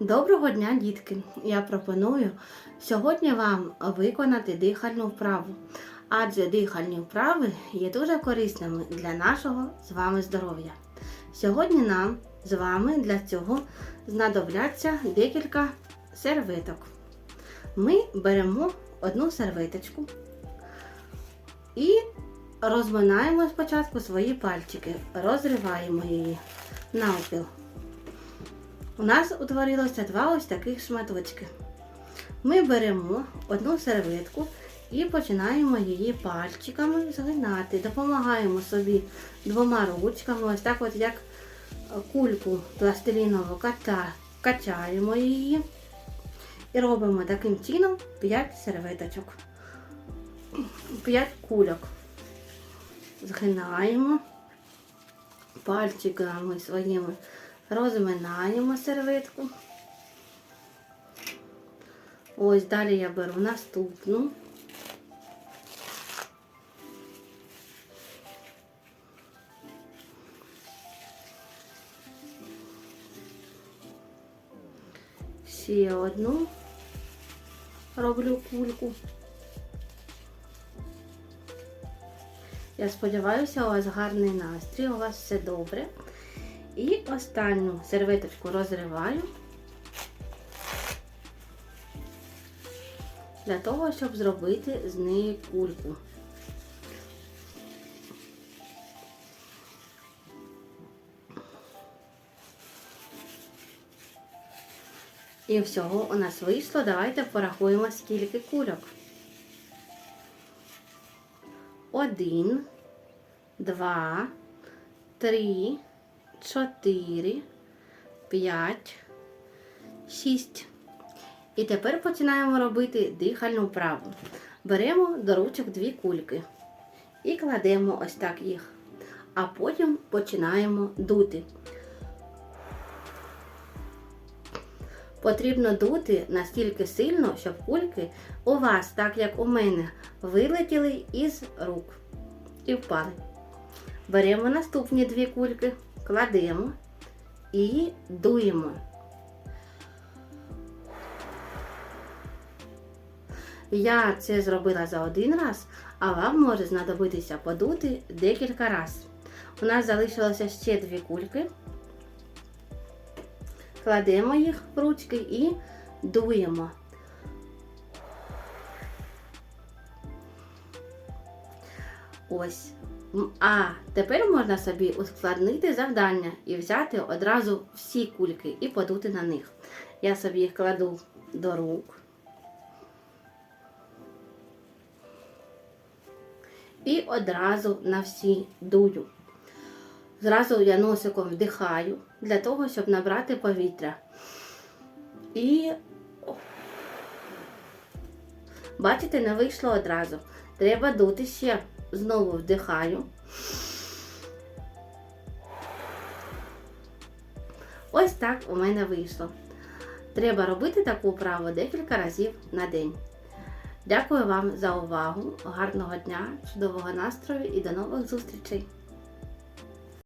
Доброго дня, дітки! Я пропоную сьогодні вам виконати дихальну вправу, адже дихальні вправи є дуже корисними для нашого з вами здоров'я. Сьогодні нам з вами для цього знадобляться декілька серветок. Ми беремо одну серветочку і розминаємо спочатку свої пальчики, розриваємо її навпіл. У нас утворилося два ось таких шматочки. Ми беремо одну серветку і починаємо її пальчиками згинати. Допомагаємо собі двома ручками, ось так от як кульку пластилінову качаємо її і робимо таким чином 5 серветочок. 5 кульок. Згинаємо пальчиками своїми розминаємо серветку. Ось далі я беру наступну. Ще одну роблю кульку. Я сподіваюся, у вас гарний настрій, у вас все добре. І останню серветочку розриваю для того, щоб зробити з неї кульку. І всього у нас вийшло. Давайте порахуємо, скільки кульок. Один, два, три. 4, 5, 6. І тепер починаємо робити дихальну вправу. Беремо до ручок дві кульки і кладемо ось так їх. А потім починаємо дути. Потрібно дути настільки сильно, щоб кульки у вас, так як у мене, вилетіли із рук і впали. Беремо наступні дві кульки кладемо і дуємо. Я це зробила за один раз, а вам може знадобитися подути декілька разів. У нас залишилося ще дві кульки. Кладемо їх в ручки і дуємо. Ось. А тепер можна собі ускладнити завдання і взяти одразу всі кульки і подути на них. Я собі їх кладу до рук. І одразу на всі дую. Зразу я носиком вдихаю для того, щоб набрати повітря. І бачите, не вийшло одразу. Треба дути ще знову вдихаю. Ось так у мене вийшло. Треба робити таку вправу декілька разів на день. Дякую вам за увагу, гарного дня, чудового настрою і до нових зустрічей!